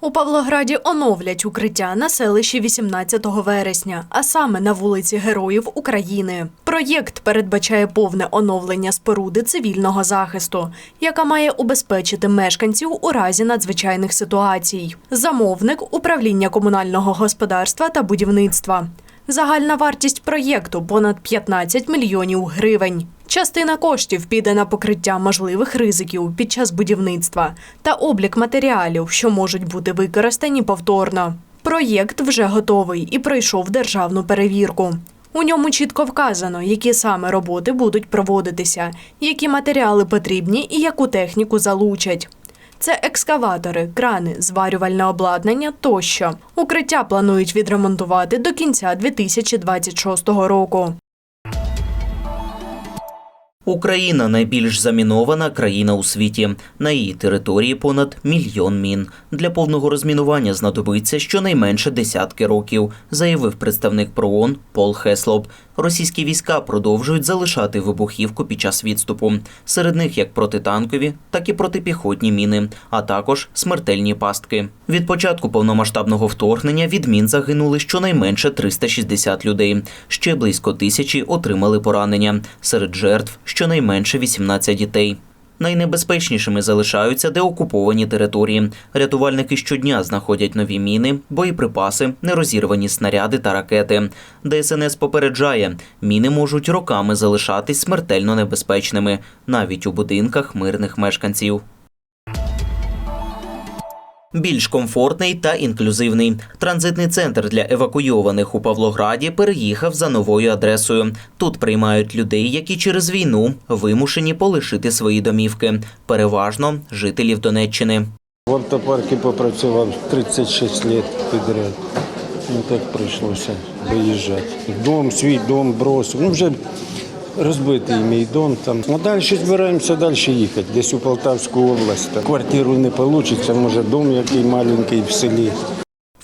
У Павлограді оновлять укриття на селищі 18 вересня, а саме на вулиці Героїв України. Проєкт передбачає повне оновлення споруди цивільного захисту, яка має убезпечити мешканців у разі надзвичайних ситуацій. Замовник управління комунального господарства та будівництва. Загальна вартість проєкту понад 15 мільйонів гривень. Частина коштів піде на покриття можливих ризиків під час будівництва та облік матеріалів, що можуть бути використані повторно. Проєкт вже готовий і пройшов державну перевірку. У ньому чітко вказано, які саме роботи будуть проводитися, які матеріали потрібні і яку техніку залучать. Це екскаватори, крани, зварювальне обладнання тощо. Укриття планують відремонтувати до кінця 2026 року. Україна найбільш замінована країна у світі. На її території понад мільйон мін. Для повного розмінування знадобиться щонайменше десятки років, заявив представник ПРООН Пол Хеслоп. Російські війська продовжують залишати вибухівку під час відступу. Серед них як протитанкові, так і протипіхотні міни, а також смертельні пастки. Від початку повномасштабного вторгнення від мін загинули щонайменше 360 людей. Ще близько тисячі отримали поранення. Серед жертв щонайменше 18 дітей. Найнебезпечнішими залишаються деокуповані території. Рятувальники щодня знаходять нові міни, боєприпаси, нерозірвані снаряди та ракети. ДСНС попереджає, міни можуть роками залишатись смертельно небезпечними, навіть у будинках мирних мешканців. Більш комфортний та інклюзивний транзитний центр для евакуйованих у Павлограді переїхав за новою адресою. Тут приймають людей, які через війну вимушені полишити свої домівки, переважно жителів Донеччини. В автопарку попрацював 36 років підряд. Ну так прийшлося виїжджати. Дом, свій дом бросив. Ну вже розбитий мій дом там. А далі збираємося далі їхати. Десь у Полтавську область. Квартиру не вийде, може дом який маленький в селі.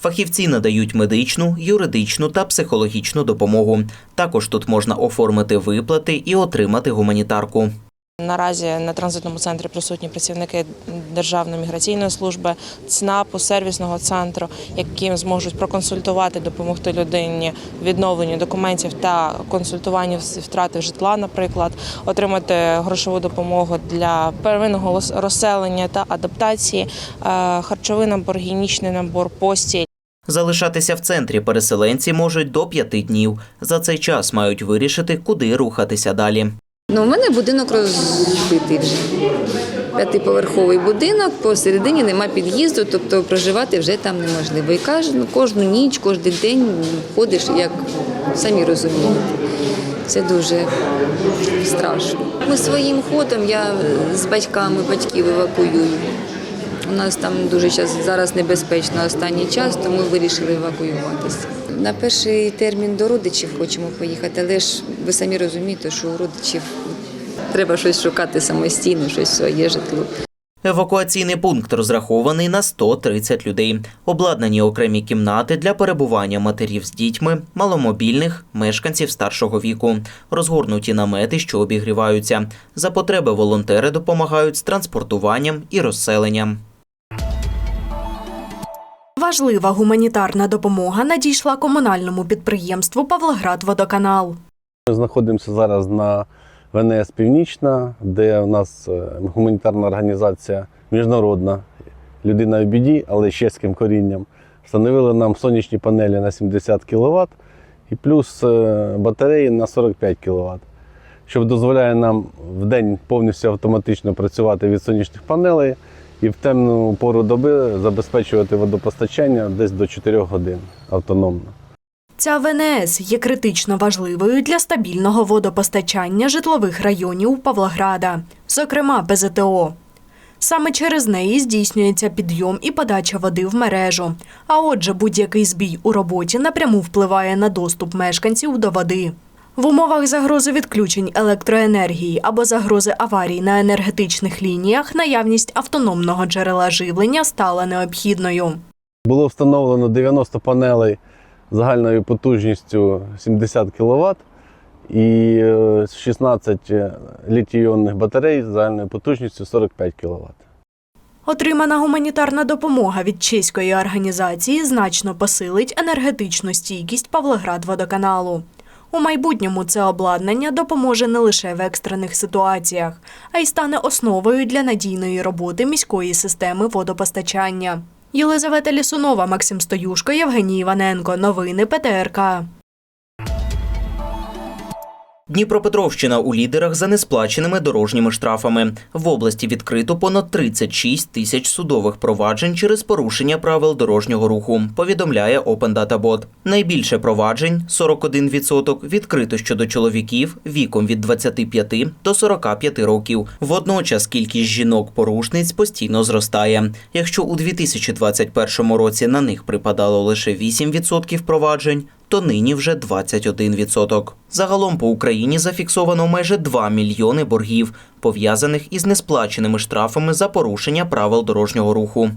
Фахівці надають медичну, юридичну та психологічну допомогу. Також тут можна оформити виплати і отримати гуманітарку. Наразі на транзитному центрі присутні працівники Державної міграційної служби, ЦНАПу, сервісного центру, які зможуть проконсультувати, допомогти людині в відновленні документів та консультуванню втрати житла, наприклад, отримати грошову допомогу для первинного розселення та адаптації, е, харчовий набор, гігієнічний набор, постіль. Залишатися в центрі переселенці можуть до п'яти днів. За цей час мають вирішити, куди рухатися далі. Ну, у мене будинок розбитий вже. П'ятиповерховий будинок, посередині нема під'їзду, тобто проживати вже там неможливо. І кожну, кожну ніч, кожен день ходиш, як самі розумієте. Це дуже страшно. Ми своїм ходом, я з батьками батьків евакуюю. У нас там дуже час, зараз небезпечно останній час, тому вирішили евакуюватися. На перший термін до родичів хочемо поїхати, але ж ви самі розумієте, що у родичів треба щось шукати самостійно, щось своє житло. Евакуаційний пункт розрахований на 130 людей. Обладнані окремі кімнати для перебування матерів з дітьми, маломобільних, мешканців старшого віку, розгорнуті намети, що обігріваються. За потреби волонтери допомагають з транспортуванням і розселенням. Важлива гуманітарна допомога надійшла комунальному підприємству Павлоградводоканал. Ми знаходимося зараз на ВНС Північна, де у нас е, гуманітарна організація міжнародна, людина в біді, але з чеським корінням. Встановили нам сонячні панелі на 70 кВт і плюс е, батареї на 45 кВт, що дозволяє нам в день повністю автоматично працювати від сонячних панелей і в темну пору доби забезпечувати водопостачання десь до 4 годин автономно. Ця ВНС є критично важливою для стабільного водопостачання житлових районів Павлограда, зокрема ПЗТО. Саме через неї здійснюється підйом і подача води в мережу. А отже, будь-який збій у роботі напряму впливає на доступ мешканців до води. В умовах загрози відключень електроенергії або загрози аварій на енергетичних лініях наявність автономного джерела живлення стала необхідною. Було встановлено 90 панелей загальною потужністю 70 кВт і е, 16 літій-іонних батарей з загальною потужністю 45 кВт. Отримана гуманітарна допомога від чеської організації значно посилить енергетичну стійкість Павлоград-водоканалу. У майбутньому це обладнання допоможе не лише в екстрених ситуаціях, а й стане основою для надійної роботи міської системи водопостачання. Єлизавета Лісунова, Максим Стоюшко, Євгеній Іваненко. Новини ПТРК. Дніпропетровщина у лідерах за несплаченими дорожніми штрафами. В області відкрито понад 36 тисяч судових проваджень через порушення правил дорожнього руху, повідомляє Open Data Bot. Найбільше проваджень 41% відкрито щодо чоловіків віком від 25 до 45 років. Водночас кількість жінок-порушниць постійно зростає. Якщо у 2021 році на них припадало лише 8% проваджень, то нині вже 21%. Загалом по Україні зафіксовано майже 2 мільйони боргів, пов'язаних із несплаченими штрафами за порушення правил дорожнього руху.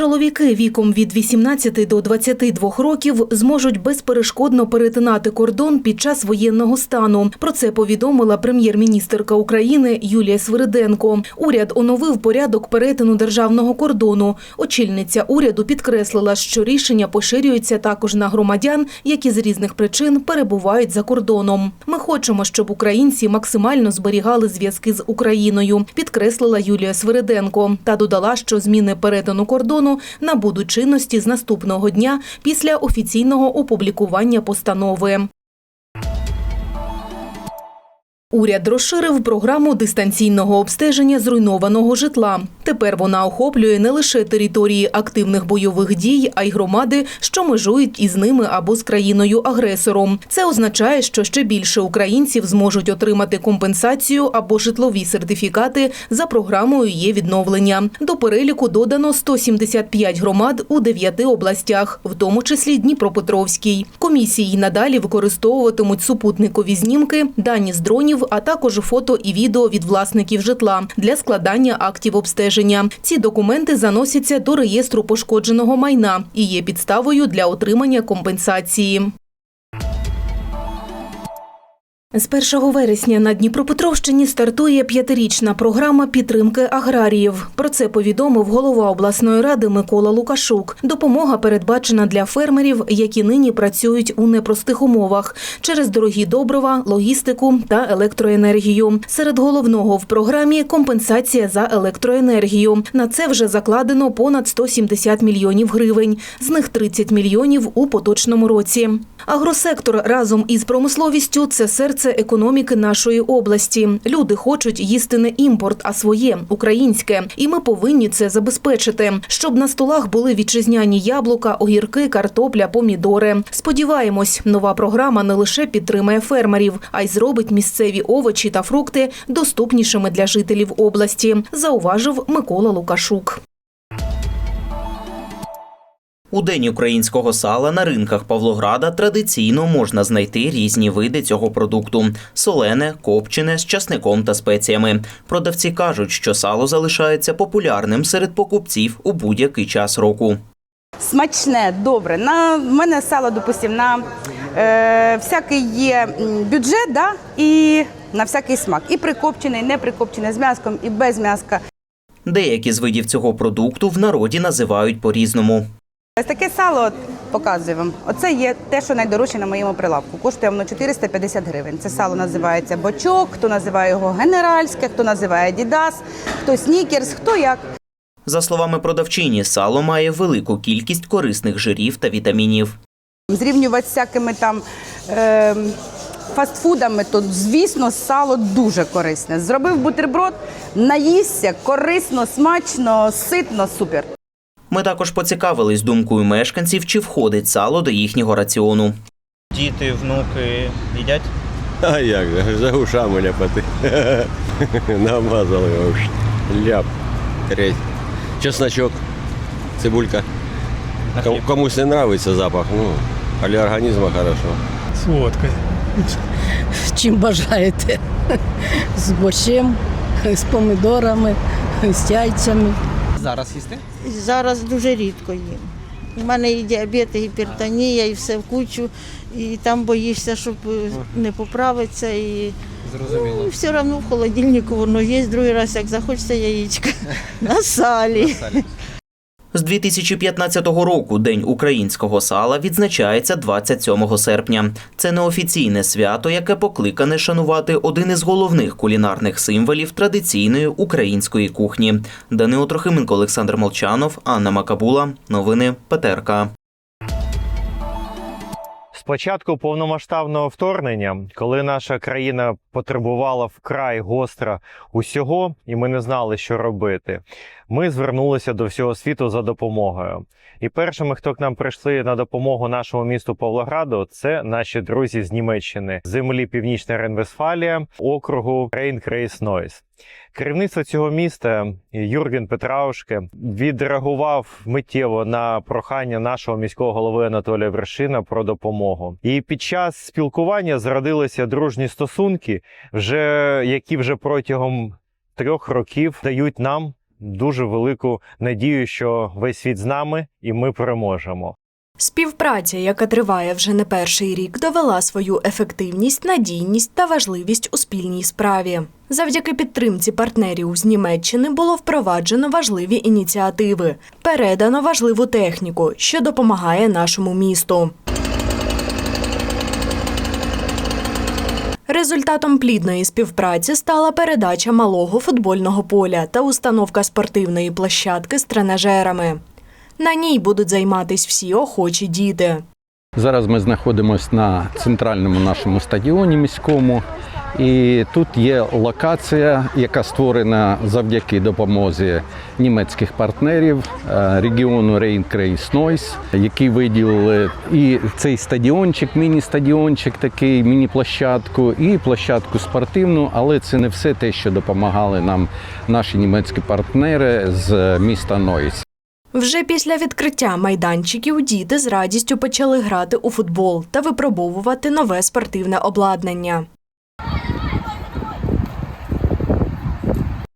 Чоловіки віком від 18 до 22 років зможуть безперешкодно перетинати кордон під час воєнного стану. Про це повідомила прем'єр-міністерка України Юлія Свириденко. Уряд оновив порядок перетину державного кордону. Очільниця уряду підкреслила, що рішення поширюється також на громадян, які з різних причин перебувають за кордоном. Ми хочемо, щоб українці максимально зберігали зв'язки з Україною, підкреслила Юлія Свириденко та додала, що зміни перетину кордону набудуть чинності з наступного дня після офіційного опублікування постанови. Уряд розширив програму дистанційного обстеження зруйнованого житла. Тепер вона охоплює не лише території активних бойових дій, а й громади, що межують із ними або з країною-агресором. Це означає, що ще більше українців зможуть отримати компенсацію або житлові сертифікати за програмою є відновлення. До переліку додано 175 громад у 9 областях, в тому числі Дніпропетровській. Комісії надалі використовуватимуть супутникові знімки, дані з дронів, а також фото і відео від власників житла для складання актів обстеження. Ці документи заносяться до реєстру пошкодженого майна і є підставою для отримання компенсації. З 1 вересня на Дніпропетровщині стартує п'ятирічна програма підтримки аграріїв. Про це повідомив голова обласної ради Микола Лукашук. Допомога передбачена для фермерів, які нині працюють у непростих умовах через дорогі добрива, логістику та електроенергію. Серед головного в програмі компенсація за електроенергію. На це вже закладено понад 170 мільйонів гривень. З них 30 мільйонів у поточному році. Агросектор разом із промисловістю це серце економіки нашої області. Люди хочуть їсти не імпорт, а своє українське. І ми повинні це забезпечити, щоб на столах були вітчизняні яблука, огірки, картопля, помідори. Сподіваємось, нова програма не лише підтримає фермерів, а й зробить місцеві овочі та фрукти доступнішими для жителів області, зауважив Микола Лукашук. У день українського сала на ринках Павлограда традиційно можна знайти різні види цього продукту: солене, копчене з часником та спеціями. Продавці кажуть, що сало залишається популярним серед покупців у будь-який час року. Смачне, добре. На в мене сало, допустим, на е, всякий є бюджет, да, і на всякий смак. І прикопчене, і не прикопчене, з м'яском, і без м'яска. Деякі з видів цього продукту в народі називають по-різному. Ось таке сало от, показую вам. Оце є те, що найдорожче на моєму прилавку. Коштує воно 450 гривень. Це сало називається бочок, хто називає його генеральське, хто називає дідас, хто снікерс, хто як. За словами продавчині, сало має велику кількість корисних жирів та вітамінів. Зрівнювати з всякими там е, фастфудами, то звісно сало дуже корисне. Зробив бутерброд, наїсться, корисно, смачно, ситно, супер. Ми також поцікавились думкою мешканців, чи входить сало до їхнього раціону. Діти, внуки їдять? А як же, за ушами ляпати. Намазали його. Ляп. Треть. Чесночок, цибулька. Комусь не нравится запах, ну, а для организма хорошо. З водкою. чим бажаєте. З борщем, з помідорами, з яйцями. Зараз їсти? Зараз дуже рідко їм. У мене і діабет, і гіпертонія, і все в кучу, і там боїшся, щоб е, не поправитися. І Зрозуміло. І все одно в холодильнику воно є, другий раз, як захочеться яєчка. На салі. З 2015 року День українського сала відзначається 27 серпня. Це неофіційне свято, яке покликане шанувати один із головних кулінарних символів традиційної української кухні. Данило Трохименко, Олександр Молчанов, Анна Макабула. Новини ПТРК. З початку повномасштабного вторгнення, коли наша країна потребувала вкрай гостро усього, і ми не знали, що робити, ми звернулися до всього світу за допомогою. І першими, хто к нам прийшли на допомогу нашому місту Павлограду, це наші друзі з Німеччини, землі Північна Рейнвестфалія, округу Рейн-Крейс-Нойс. Керівництво цього міста Юрген Петраушке відреагував миттєво на прохання нашого міського голови Анатолія Вершина про допомогу. І під час спілкування зродилися дружні стосунки, вже які вже протягом трьох років дають нам дуже велику надію, що весь світ з нами і ми переможемо. Співпраця, яка триває вже не перший рік, довела свою ефективність, надійність та важливість у спільній справі. Завдяки підтримці партнерів з Німеччини було впроваджено важливі ініціативи, передано важливу техніку, що допомагає нашому місту. Результатом плідної співпраці стала передача малого футбольного поля та установка спортивної площадки з тренажерами. На ній будуть займатися всі охочі діти. Зараз ми знаходимося на центральному нашому стадіоні міському. І тут є локація, яка створена завдяки допомозі німецьких партнерів е, регіону Рейн-Крейс-Нойс, які виділили і цей стадіончик, міні-стадіончик, такий, міні-площадку, і площадку спортивну. Але це не все те, що допомагали нам наші німецькі партнери з міста Нойс. Вже після відкриття майданчиків діти з радістю почали грати у футбол та випробовувати нове спортивне обладнання.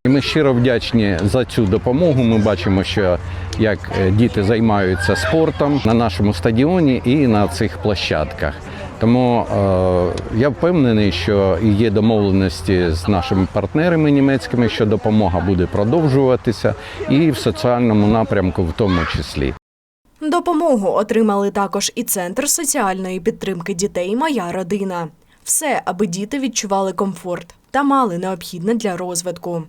Ми щиро вдячні за цю допомогу. Ми бачимо, що як е, діти займаються спортом на нашому стадіоні і на цих площадках. Тому е, я впевнений, що є домовленості з нашими партнерами німецькими, що допомога буде продовжуватися, і в соціальному напрямку, в тому числі. Допомогу отримали також і Центр соціальної підтримки дітей Моя родина. Все, аби діти відчували комфорт та мали необхідне для розвитку.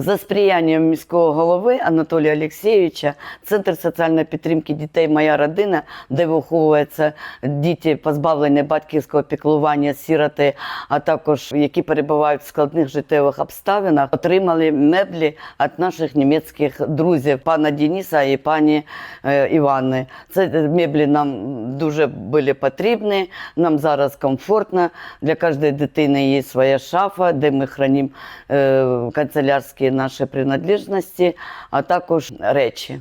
За сприянням міського голови Анатолія Олексійовича, Центр соціальної підтримки дітей Моя родина, де виховуються діти позбавлені батьківського піклування, сіроти, а також які перебувають в складних життєвих обставинах, отримали меблі від наших німецьких друзів, пана Дениса і пані е, Івани. Це меблі нам дуже були потрібні. Нам зараз комфортно. Для кожної дитини є своя шафа, де ми хранимо е, канцелярські наші принадлежності, а також речі.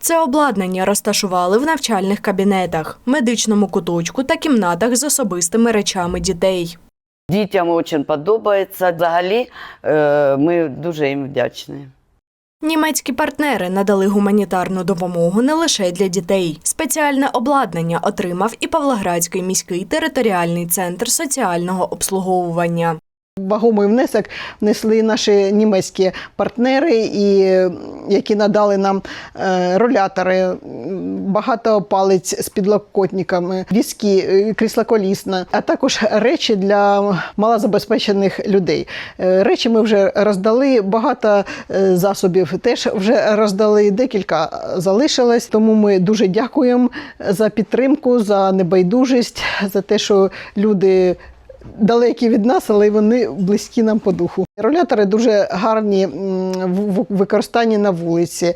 Це обладнання розташували в навчальних кабінетах, медичному куточку та кімнатах з особистими речами дітей. Дітям дуже подобається. Взагалі, е, ми дуже їм вдячні. Німецькі партнери надали гуманітарну допомогу не лише для дітей. Спеціальне обладнання отримав і Павлоградський міський територіальний центр соціального обслуговування. Вагомий внесок внесли наші німецькі партнери, і, які надали нам е, ролятори, багато палець з підлокотниками, візки, е, крісла колісна, а також речі для малозабезпечених людей. Е, Речі ми вже роздали, багато засобів теж вже роздали, декілька залишилось. Тому ми дуже дякуємо за підтримку, за небайдужість, за те, що люди далекі від нас, але вони близькі нам по духу. Ролятори дуже гарні в використанні на вулиці. Е,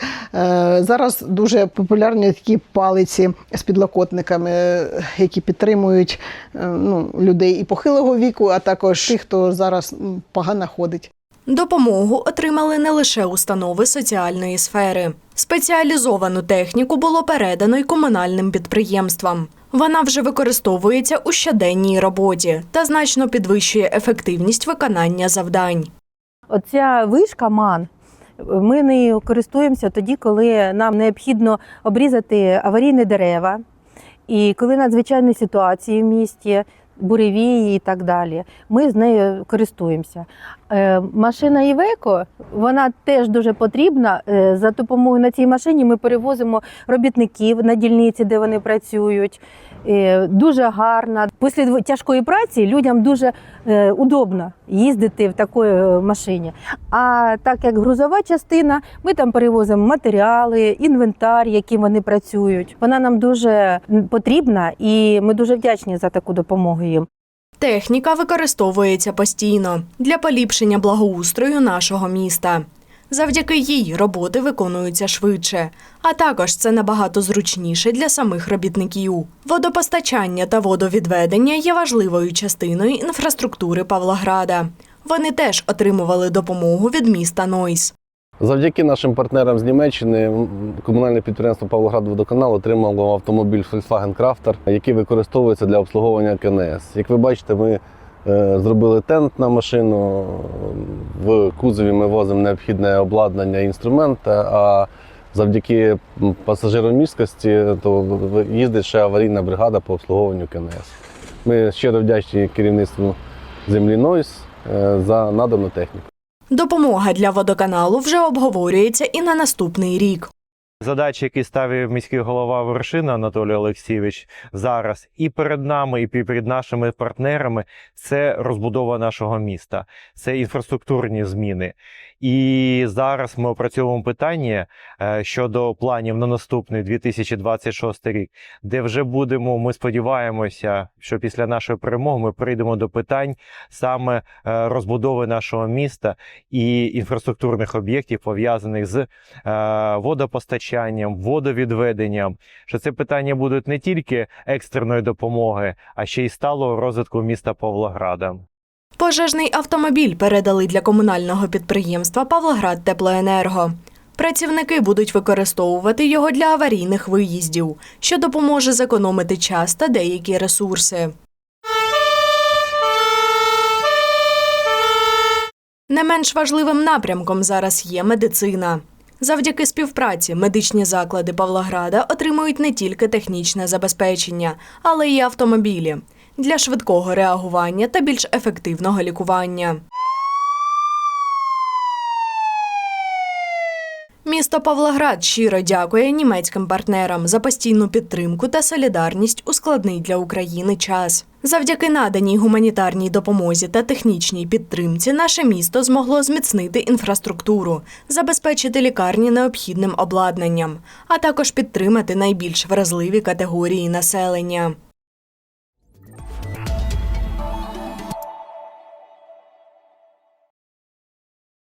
Зараз дуже популярні такі палиці з підлокотниками, е, які підтримують е, ну, людей і похилого віку, а також тих, хто зараз погано ходить. Допомогу отримали не лише установи соціальної сфери. Спеціалізовану техніку було передано й комунальним підприємствам. Вона вже використовується у щоденній роботі та значно підвищує ефективність виконання завдань. Оця вишка МАН. Ми нею користуємося тоді, коли нам необхідно обрізати аварійні дерева. І коли надзвичайні ситуації в місті, буревії і так далі. Ми з нею користуємося. Е, Машина Івеко, вона теж дуже потрібна. Е, За допомогою на цій машині ми перевозимо робітників на дільниці, де вони працюють. Е, Дуже гарна. Після тяжкої праці людям дуже е, удобно їздити в такій е, машині. А так як грузова частина, ми там перевозимо матеріали, інвентар, яким вони працюють. Вона нам дуже потрібна, і ми дуже вдячні за таку допомогу їм. Техніка використовується постійно для поліпшення благоустрою нашого міста. Завдяки їй роботи виконуються швидше, а також це набагато зручніше для самих робітників. Водопостачання та водовідведення є важливою частиною інфраструктури Павлограда. Вони теж отримували допомогу від міста Нойс. Завдяки нашим партнерам з Німеччини комунальне підприємство Павлоградводоканал отримало автомобіль Volkswagen Crafter, який використовується для обслуговування КНС. Як ви бачите, ми зробили тент на машину. В кузові ми возимо необхідне обладнання і інструменти, а завдяки пасажиромісткості то їздить ще аварійна бригада по обслуговуванню КНС. Ми щиро вдячні керівництву землі Нойс е, за надану техніку. Допомога для водоканалу вже обговорюється і на наступний рік. Задачі, які ставив міський голова Вершина Анатолій Олексійович зараз і перед нами, і перед нашими партнерами, це розбудова нашого міста, це інфраструктурні зміни. І зараз ми опрацьовуємо питання е, щодо планів на наступний 2026 рік, де вже будемо. Ми сподіваємося, що після нашої перемоги ми прийдемо до питань саме е, розбудови нашого міста і інфраструктурних об'єктів, пов'язаних з е, водопостачанням, водовідведенням. Що це питання будуть не тільки екстреної допомоги, а ще й сталого розвитку міста Павлограда. Пожежний автомобіль передали для комунального підприємства Павлоград Теплоенерго. Працівники будуть використовувати його для аварійних виїздів, що допоможе зекономити час та деякі ресурси. Не менш важливим напрямком зараз є медицина. Завдяки співпраці медичні заклади Павлограда отримують не тільки технічне забезпечення, але й автомобілі для швидкого реагування та більш ефективного лікування. Місто Павлоград щиро дякує німецьким партнерам за постійну підтримку та солідарність у складний для України час. Завдяки наданій гуманітарній допомозі та технічній підтримці наше місто змогло зміцнити інфраструктуру, забезпечити лікарні необхідним обладнанням, а також підтримати найбільш вразливі категорії населення.